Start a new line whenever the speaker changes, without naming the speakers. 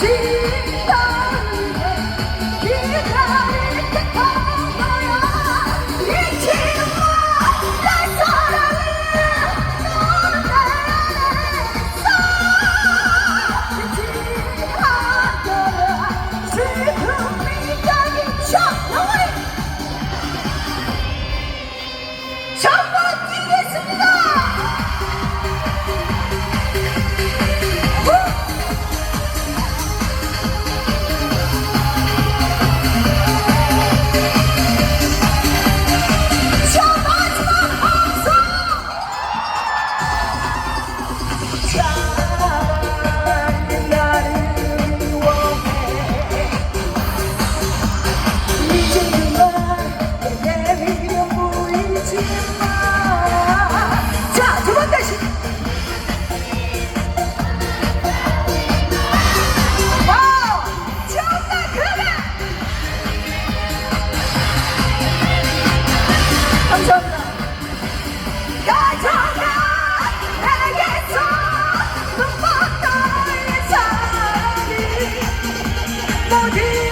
Jesus. 감사합니다. 가져가 내게서 눈부터 이 사랑이 모든